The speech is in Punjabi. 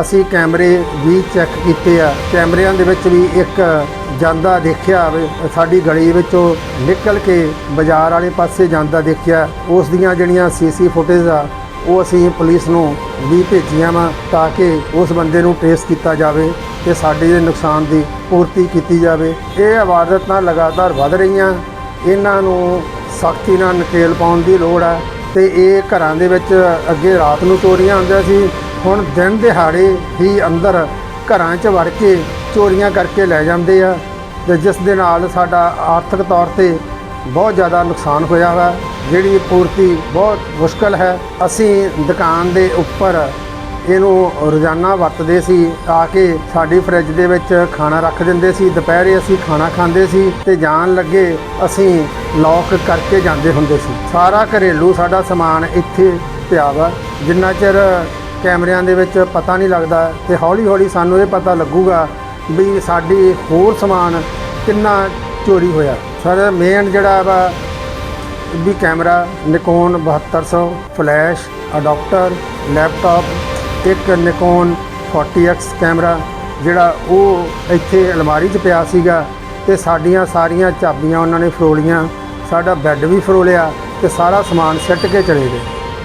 ਅਸੀਂ ਕੈਮਰੇ ਵੀ ਚੈੱਕ ਕੀਤੇ ਆ। ਕੈਮਰਿਆਂ ਦੇ ਵਿੱਚ ਵੀ ਇੱਕ ਜਾਂਦਾ ਦੇਖਿਆ ਵੇ ਸਾਡੀ ਗਲੀ ਵਿੱਚੋਂ ਨਿਕਲ ਕੇ ਬਾਜ਼ਾਰ ਵਾਲੇ ਪਾਸੇ ਜਾਂਦਾ ਦੇਖਿਆ। ਉਸ ਦੀਆਂ ਜਿਹੜੀਆਂ ਸੀਸੀ ਫੁਟੇਜ ਆ, ਉਹ ਅਸੀਂ ਪੁਲਿਸ ਨੂੰ ਵੀ ਭੇਜੀਆਂ ਵਾ ਤਾਂ ਕਿ ਉਸ ਬੰਦੇ ਨੂੰ ਟ੍ਰੇਸ ਕੀਤਾ ਜਾਵੇ ਤੇ ਸਾਡੇ ਦੇ ਨੁਕਸਾਨ ਦੀ ਪੂਰਤੀ ਕੀਤੀ ਜਾਵੇ। ਇਹ ਆਵਾਜ਼ਤਾਂ ਲਗਾਤਾਰ ਵੱਧ ਰਹੀਆਂ। ਇਹਨਾਂ ਨੂੰ ਸਖਤੀ ਨਾਲ ਨਕੇਲ ਪਾਉਣ ਦੀ ਲੋੜ ਹੈ ਤੇ ਇਹ ਘਰਾਂ ਦੇ ਵਿੱਚ ਅੱਗੇ ਰਾਤ ਨੂੰ ਚੋਰੀਆਂ ਹੁੰਦੀਆਂ ਸੀ। ਹੁਣ ਦਿਨ ਦਿਹਾੜੇ ਹੀ ਅੰਦਰ ਘਰਾਂ 'ਚ ਵੜ ਕੇ ਚੋਰੀਆਂ ਕਰਕੇ ਲੈ ਜਾਂਦੇ ਆ ਤੇ ਜਿਸ ਦੇ ਨਾਲ ਸਾਡਾ ਆਰਥਿਕ ਤੌਰ ਤੇ ਬਹੁਤ ਜ਼ਿਆਦਾ ਨੁਕਸਾਨ ਹੋਇਆ ਵਾ, ਜਿਹੜੀ ਪੂਰਤੀ ਬਹੁਤ ਮੁਸ਼ਕਲ ਹੈ। ਅਸੀਂ ਦੁਕਾਨ ਦੇ ਉੱਪਰ ਇਹਨੂੰ ਰੋਜ਼ਾਨਾ ਵਰਤਦੇ ਸੀ, ਆ ਕੇ ਸਾਡੀ ਫਰਿੱਜ ਦੇ ਵਿੱਚ ਖਾਣਾ ਰੱਖ ਦਿੰਦੇ ਸੀ, ਦੁਪਹਿਰੇ ਅਸੀਂ ਖਾਣਾ ਖਾਂਦੇ ਸੀ ਤੇ ਜਾਣ ਲੱਗੇ ਅਸੀਂ ਲੌਕ ਕਰਕੇ ਜਾਂਦੇ ਹੁੰਦੇ ਸੀ। ਸਾਰਾ ਘਰੇਲੂ ਸਾਡਾ ਸਮਾਨ ਇੱਥੇ ਪਿਆ ਵਾ, ਜਿੰਨਾ ਚਿਰ ਕੈਮਰਿਆਂ ਦੇ ਵਿੱਚ ਪਤਾ ਨਹੀਂ ਲੱਗਦਾ ਤੇ ਹੌਲੀ ਹੌਲੀ ਸਾਨੂੰ ਇਹ ਪਤਾ ਲੱਗੂਗਾ ਵੀ ਸਾਡੀ ਹੋਰ ਸਮਾਨ ਕਿੰਨਾ ਚੋਰੀ ਹੋਇਆ। ਸਰ ਮੇਨ ਜਿਹੜਾ ਵਾ ਵੀ camera Nikon 7200 flash adapter laptop ਇੱਕ ਨਿਕੋਨ 40x ਕੈਮਰਾ, ਜਿਹੜਾ ਉਹ ਇੱਥੇ ਅਲਮਾਰੀ 'ਚ ਪਿਆ ਸੀਗਾ ਤੇ ਸਾਡੀਆਂ ਸਾਰੀਆਂ ਚਾਬੀਆਂ ਉਹਨਾਂ ਨੇ ਫਰੋਲੀਆਂ, ਸਾਡਾ ਬੈੱਡ ਵੀ ਫਰੋਲਿਆ ਤੇ ਸਾਰਾ ਸਮਾਨ ਸਿੱਟ ਕੇ ਚਲੇ ਗਏ।